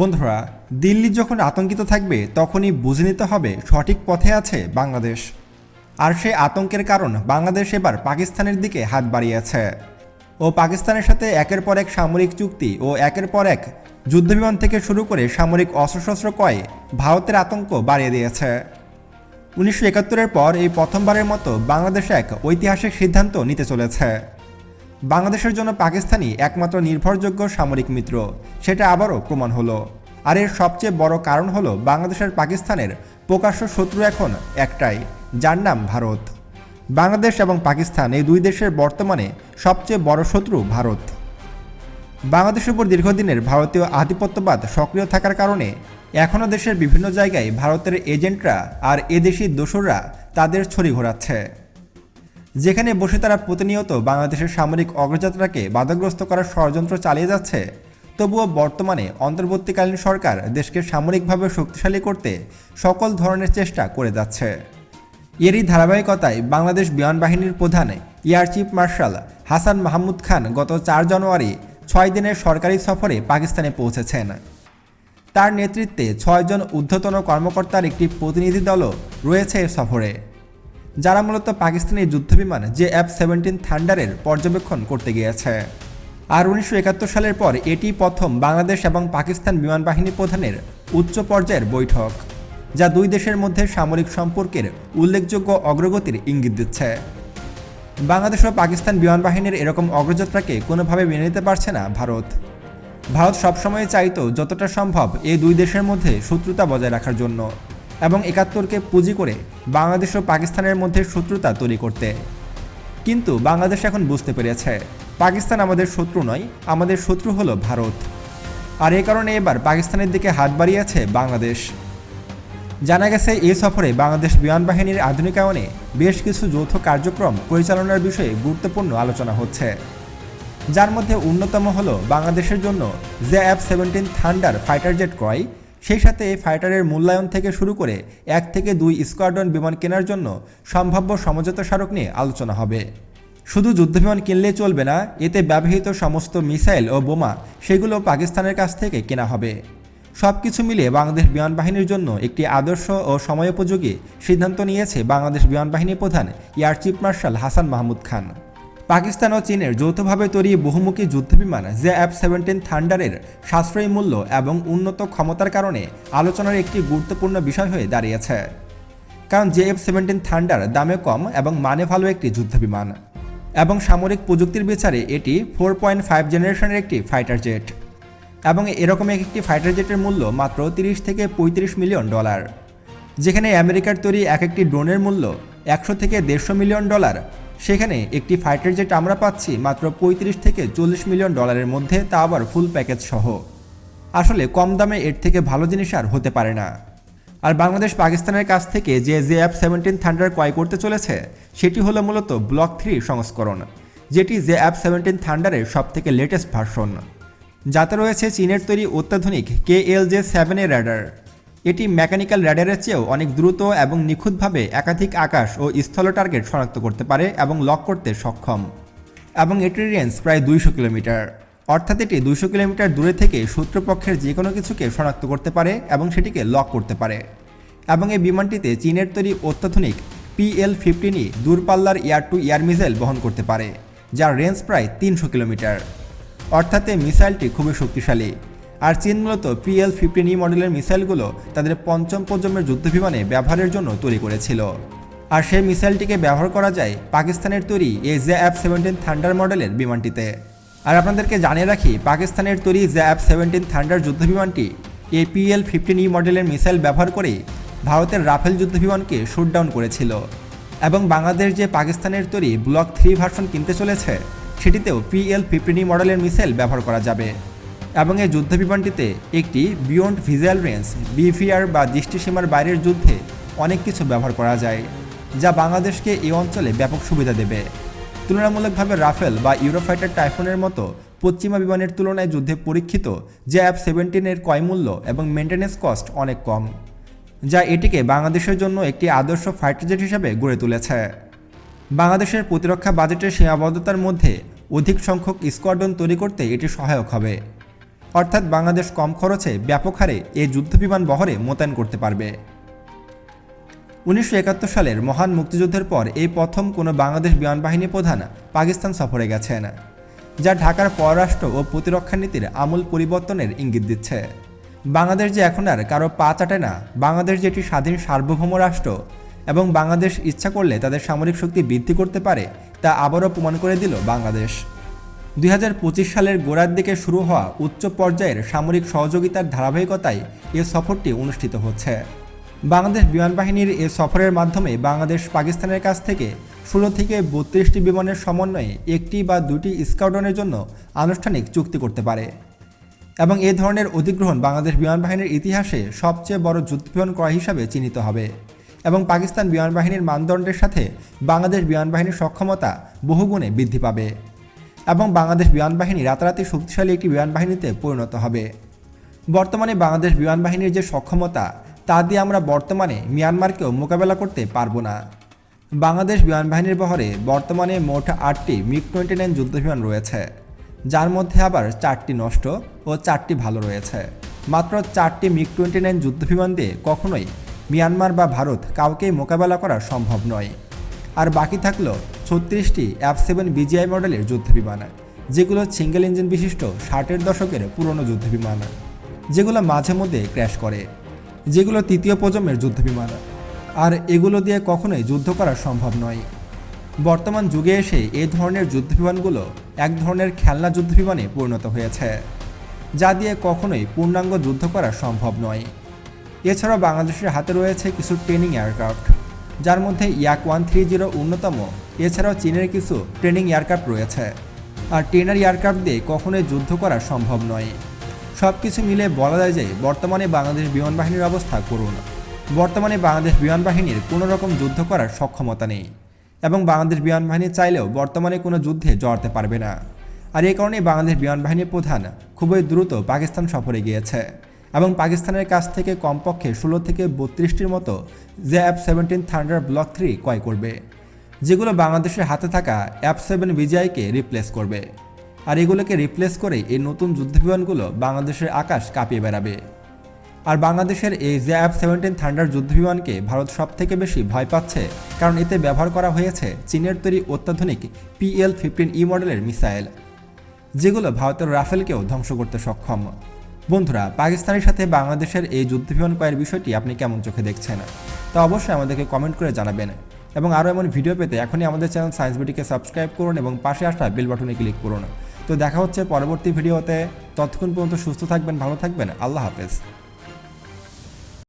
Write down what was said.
বন্ধুরা, দিল্লি যখন আতঙ্কিত থাকবে, তখনই বুঝে নিতে হবে সঠিক পথে আছে বাংলাদেশ। আর সেই আতঙ্কের কারণ বাংলাদেশ এবার পাকিস্তানের দিকে হাত বাড়িয়েছে। ও পাকিস্তানের সাথে একের পর এক সামরিক চুক্তি ও একের পর এক যুদ্ধবিমান থেকে শুরু করে সামরিক অস্ত্রশস্ত্র কয়ে ভারতের আতঙ্ক বাড়িয়ে দিয়েছে। উনিশশো একাত্তরের পর এই প্রথমবারের মতো বাংলাদেশ এক ঐতিহাসিক সিদ্ধান্ত নিতে চলেছে। বাংলাদেশের জন্য পাকিস্তানই একমাত্র নির্ভরযোগ্য সামরিক মিত্র। সেটা আবারও প্রমাণ হলো। আর এর সবচেয়ে বড় কারণ হলো বাংলাদেশের পাকিস্তানের প্রকাশ্য শত্রু এখন একটাই, যার নাম ভারত। বাংলাদেশ এবং পাকিস্তান এই দুই দেশের বর্তমানে সবচেয়ে বড় শত্রু ভারত। বাংলাদেশের উপর দীর্ঘদিনের ভারতীয় আধিপত্যবাদ সক্রিয় থাকার কারণে এখনও দেশের বিভিন্ন জায়গায় ভারতের এজেন্টরা আর এদেশি দোসররা তাদের ছড়ি ঘোরাচ্ছে। যেখানে বসে তারা প্রতিনিয়ত বাংলাদেশের সামরিক অগ্রযাত্রাকে বাধাগ্রস্ত করার ষড়যন্ত্র চালিয়ে যাচ্ছে। তবুও বর্তমানে অন্তর্বর্তীকালীন সরকার দেশকে সামরিকভাবে শক্তিশালী করতে সকল ধরনের চেষ্টা করে যাচ্ছে। এরই ধারাবাহিকতায় বাংলাদেশ বিমান বাহিনীর প্রধান air chief marshal Hasan Mahmud Khan গত চার জানুয়ারি ছয় দিনের সরকারি সফরে পাকিস্তানে পৌঁছেছেন। তার নেতৃত্বে ছয়জন ঊর্ধ্বতন কর্মকর্তার একটি প্রতিনিধি দলও রয়েছে সফরে। যারা মূলত পাকিস্তানি যুদ্ধবিমান জে এফ সেভেন্টিন থান্ডারের পর্যবেক্ষণ করতে গিয়েছে। আর উনিশশো একাত্তর সালের পর এটি প্রথম বাংলাদেশ এবং পাকিস্তান বিমান বাহিনী প্রধানের উচ্চ পর্যায়ের বৈঠক, যা দুই দেশের মধ্যে সামরিক সম্পর্কের উল্লেখযোগ্য অগ্রগতির ইঙ্গিত দিচ্ছে। বাংলাদেশ ও পাকিস্তান বিমান বাহিনীর এরকম অগ্রযাত্রাকে কোনোভাবে মেনে নিতে পারছে না ভারত। ভারত সবসময় চাইতো যতটা সম্ভব এই দুই দেশের মধ্যে শত্রুতা বজায় রাখার জন্য। এবং একাত্তরকে পুঁজি করে বাংলাদেশ ও পাকিস্তানের মধ্যে শত্রুতা তৈরি করতে। কিন্তু বাংলাদেশ এখন বুঝতে পেরেছে, পাকিস্তান আমাদের শত্রু নয়, আমাদের শত্রু হলো ভারত। আর এ কারণে এবার পাকিস্তানের দিকে হাত বাড়িয়েছে বাংলাদেশ। জানা গেছে, এই সফরে বাংলাদেশ বিমান বাহিনীর আধুনিকায়নে বেশ কিছু যৌথ কার্যক্রম পরিচালনার বিষয়ে গুরুত্বপূর্ণ আলোচনা হচ্ছে। যার মধ্যে অন্যতম হল বাংলাদেশের জন্য J F seventeen thunder fighter jet ক্রয় সেই সাথে ফাইটারের মূল্যায়ন থেকে শুরু করে এক থেকে দুই স্কোয়াড্রন বিমান কেনার জন্য সম্ভাব্য সমঝোতা স্মারক নিয়ে আলোচনা হবে। শুধু যুদ্ধবিমান কিনলেই চলবে না, এতে ব্যবহৃত সমস্ত মিসাইল ও বোমা সেগুলো পাকিস্তানের কাছ থেকে কেনা হবে। সব কিছু মিলিয়ে বাংলাদেশ বিমান বাহিনীর জন্য একটি আদর্শ ও সময়োপযোগী সিদ্ধান্ত নিয়েছে বাংলাদেশ বিমান বাহিনী প্রধান air chief marshal Hasan Mahmud Khan. Pakistan ও চীনের যৌথভাবে তৈরি বহুমুখী যুদ্ধবিমান জে এফ সেভেন্টিন থান্ডারের সাশ্রয়ী মূল্য এবং উন্নত ক্ষমতার কারণে আলোচনার একটি গুরুত্বপূর্ণ বিষয় হয়ে দাঁড়িয়েছে। কারণ জে এফ সেভেন্টিন থান্ডার দামে কম এবং মানে ভালো একটি যুদ্ধবিমান। এবং সামরিক প্রযুক্তির বিচারে এটি ফোর পয়েন্ট ফাইভ জেনারেশনের একটি ফাইটার জেট। এবং এরকম একটি ফাইটার জেটের মূল্য মাত্র তিরিশ থেকে পঁয়ত্রিশ মিলিয়ন ডলার। যেখানে আমেরিকার তৈরি এক একটি ড্রোনের মূল্য একশো থেকে দেড়শো মিলিয়ন ডলার সেখানে একটি ফাইটার জেট আমরা পাচ্ছি মাত্র পঁয়ত্রিশ থেকে চল্লিশ মিলিয়ন ডলারের মধ্যে, তা আবার ফুল প্যাকেজ সহ। আসলে কম দামে এর থেকে ভালো জিনিস আর হতে পারে না। আর বাংলাদেশ পাকিস্তানের কাছ থেকে যে জে এফ সেভেন্টিন থান্ডার ক্রয় করতে চলেছে, সেটি হলো মূলত ব্লক থ্রি সংস্করণ, যেটি জে এফ সেভেন্টিন থান্ডারের সবথেকে লেটেস্ট ভার্সন যাতে রয়েছে চীনের তৈরি অত্যাধুনিক K L J seven A radar এটি মেকানিক্যাল র্যাডারের চেয়েও অনেক দ্রুত এবং নিখুঁতভাবে একাধিক আকাশ ও স্থল টার্গেট শনাক্ত করতে পারে এবং লক করতে সক্ষম। এবং এটির রেঞ্জ প্রায় দুইশো কিলোমিটার। অর্থাৎ এটি দুইশো কিলোমিটার দূরে থেকে শত্রুপক্ষের যে কোনো কিছুকে শনাক্ত করতে পারে এবং সেটিকে লক করতে পারে। এবং এই বিমানটিতে চীনের তৈরি অত্যাধুনিক পিএল ফিফটিনই দূরপাল্লার এয়ার টু এয়ার মিসাইল বহন করতে পারে, যার রেঞ্জ প্রায় তিনশো কিলোমিটার। অর্থাৎ এই মিসাইলটি খুবই শক্তিশালী। আর চীন মূলত পিএল ফিফটিন ই মডেলের মিসাইলগুলো তাদের পঞ্চম প্রজন্মের যুদ্ধবিমানে ব্যবহারের জন্য তৈরি করেছিল। আর সেই মিসাইলটিকে ব্যবহার করা যায় পাকিস্তানের তৈরি এই জে অ্যাপ সেভেন্টিন থান্ডার মডেলের বিমানটিতে। আর আপনাদেরকে জানিয়ে রাখি, পাকিস্তানের তৈরি জে অ্যাপ সেভেন্টিন থান্ডার যুদ্ধবিমানটি পিএল ফিফটিন ই মডেলের মিসাইল ব্যবহার করে ভারতের রাফেল যুদ্ধবিমানকে শুটডাউন করেছিল। এবং বাংলাদেশ যে পাকিস্তানের তৈরি ব্লক থ্রি ভার্সন কিনতে চলেছে, সেটিতেও পিএল ফিফটিন ই মডেলের মিসাইল ব্যবহার করা যাবে। এবং এই যুদ্ধ বিমানটিতে একটি বিয়ন্ড ভিজুয়াল রেঞ্জ বিভিআর বা দৃষ্টিসীমার বাইরের যুদ্ধে অনেক কিছু ব্যবহার করা যায়, যা বাংলাদেশকে এই অঞ্চলে ব্যাপক সুবিধা দেবে। তুলনামূলকভাবে রাফেল বা ইউরোফাইটার টাইফুনের মতো পশ্চিমা বিমানের তুলনায় যুদ্ধে পরীক্ষিত যে অ্যাপ সেভেন্টিনের ক্রয় মূল্য এবং মেনটেন্যান্স কস্ট অনেক কম, যা এটিকে বাংলাদেশের জন্য একটি আদর্শ ফাইটার জেট হিসাবে গড়ে তুলেছে। বাংলাদেশের প্রতিরক্ষা বাজেটের সীমাবদ্ধতার মধ্যে অধিক সংখ্যক স্কোয়াড্রন তৈরি করতে এটি সহায়ক হবে। অর্থাৎ বাংলাদেশ কম খরচে ব্যাপক হারে এ যুদ্ধবিমান বহরে মোতায়েন করতে পারবে। উনিশশো একাত্তর সালের মহান মুক্তিযুদ্ধের পর এই প্রথম কোনো বাংলাদেশ বিমান বাহিনী প্রধান পাকিস্তান সফরে গেছেন, যা ঢাকার পররাষ্ট্র ও প্রতিরক্ষা নীতির আমূল পরিবর্তনের ইঙ্গিত দিচ্ছে। বাংলাদেশ যে এখন আর কারও পা চাটে না, বাংলাদেশ যেটি স্বাধীন সার্বভৌম রাষ্ট্র এবং বাংলাদেশ ইচ্ছা করলে তাদের সামরিক শক্তি বৃদ্ধি করতে পারে, তা আবারও প্রমাণ করে দিল বাংলাদেশ। দুই হাজার পঁচিশ সালের গোড়ার দিকে শুরু হওয়া উচ্চ পর্যায়ের সামরিক সহযোগিতার ধারাবাহিকতায় এ সফরটি অনুষ্ঠিত হচ্ছে। বাংলাদেশ বিমান বাহিনীর এ সফরের মাধ্যমে বাংলাদেশ পাকিস্তানের কাছ থেকে ষোলো থেকে বত্রিশটি বিমানের সমন্বয়ে একটি বা দুটি স্কাউডনের জন্য আনুষ্ঠানিক চুক্তি করতে পারে। এবং এ ধরনের অধিগ্রহণ বাংলাদেশ বিমান বাহিনীর ইতিহাসে সবচেয়ে বড় যুদ্ধবিমান ক্রয় হিসাবে চিহ্নিত হবে। এবং পাকিস্তান বিমান বাহিনীর মানদণ্ডের সাথে বাংলাদেশ বিমান বাহিনীর সক্ষমতা বহুগুণে বৃদ্ধি পাবে। এবং বাংলাদেশ বিমান বাহিনী রাতারাতি শক্তিশালী একটি বিমান বাহিনীতে পরিণত হবে। বর্তমানে বাংলাদেশ বিমান বাহিনীর যে সক্ষমতা, তা দিয়ে আমরা বর্তমানে মিয়ানমারকেও মোকাবেলা করতে পারব না। বাংলাদেশ বিমান বাহিনীর বহরে বর্তমানে মোট আটটি মিগ টোয়েন্টি নাইন যুদ্ধবিমান রয়েছে, যার মধ্যে আবার চারটি নষ্ট ও চারটি ভালো রয়েছে। মাত্র চারটি মিগ টোয়েন্টি নাইন যুদ্ধবিমান দিয়ে কখনোই মিয়ানমার বা ভারত কাউকেই মোকাবেলা করা সম্ভব নয়। আর বাকি থাকল ছত্রিশটি এফ সেভেন বিজিআই মডেলের যুদ্ধ যুদ্ধবিমান, যেগুলো সিঙ্গেল ইঞ্জিন বিশিষ্ট ষাটের দশকের পুরনো যুদ্ধবিমান, যেগুলো মাঝে মধ্যে ক্র্যাশ করে, যেগুলো তৃতীয় প্রজন্মের যুদ্ধ যুদ্ধবিমান, আর এগুলো দিয়ে কখনোই যুদ্ধ করা সম্ভব নয়। বর্তমান যুগে এসে এই ধরনের যুদ্ধবিমানগুলো এক ধরনের খেলনা যুদ্ধ যুদ্ধবিমানে পরিণত হয়েছে, যা দিয়ে কখনোই পূর্ণাঙ্গ যুদ্ধ করা সম্ভব নয়। এছাড়াও বাংলাদেশের হাতে রয়েছে কিছু ট্রেনিং এয়ারক্রাফট যার মধ্যে ইয়াক ওয়ান থ্রি জিরো অন্যতম। এছাড়াও চীনের কিছু ট্রেনিং এয়ারক্রাফট রয়েছে। আর ট্রেনার এয়ারক্রাফট দিয়ে কখনোই যুদ্ধ করা সম্ভব নয়। সব কিছু মিলে বলা যায় যে বর্তমানে বাংলাদেশ বিমান বাহিনীর অবস্থা করুন বর্তমানে বাংলাদেশ বিমান বাহিনীর কোনো রকম যুদ্ধ করার সক্ষমতা নেই। এবং বাংলাদেশ বিমান বাহিনী চাইলেও বর্তমানে কোনো যুদ্ধে জড়াতে পারবে না। আর এই কারণে বাংলাদেশ বিমান বাহিনীর প্রধান খুবই দ্রুত পাকিস্তান সফরে গিয়েছে। এবং পাকিস্তানের কাছ থেকে কমপক্ষে ষোলো থেকে বত্রিশটির মতো J F seventeen thunder block three ক্রয় করবে, যেগুলো বাংলাদেশের হাতে থাকা এফ সেভেন বিজিআইকে রিপ্লেস করবে। আর এগুলোকে রিপ্লেস করে এই নতুন যুদ্ধবিমানগুলো বাংলাদেশের আকাশ কাঁপিয়ে বেড়াবে। আর বাংলাদেশের এই জে এফ সেভেন্টিন থান্ডার যুদ্ধবিমানকে ভারত সব থেকে বেশি ভয় পাচ্ছে, কারণ এতে ব্যবহার করা হয়েছে চীনের তৈরি অত্যাধুনিক পিএল ফিফটিন ই মডেলের মিসাইল, যেগুলো ভারতের রাফেলকেও ধ্বংস করতে সক্ষম। বন্ধুরা, পাকিস্তানের সাথে বাংলাদেশের এই যুদ্ধ বিমান ক্রয়ের বিষয়টি আপনি কেমন চোখে দেখছেন? তা অবশ্যই আমাদেরকে কমেন্ট করে জানাবেন। এবং আরও এমন ভিডিও পেতে এখনই আমাদের চ্যানেল সায়েন্স বিটিকে সাবস্ক্রাইব করুন এবং পাশে আসা বেল বাটনে ক্লিক করুন। তো দেখা হচ্ছে পরবর্তী ভিডিওতে ততক্ষণ পর্যন্ত সুস্থ থাকবেন, ভালো থাকবেন। আল্লাহ হাফেজ।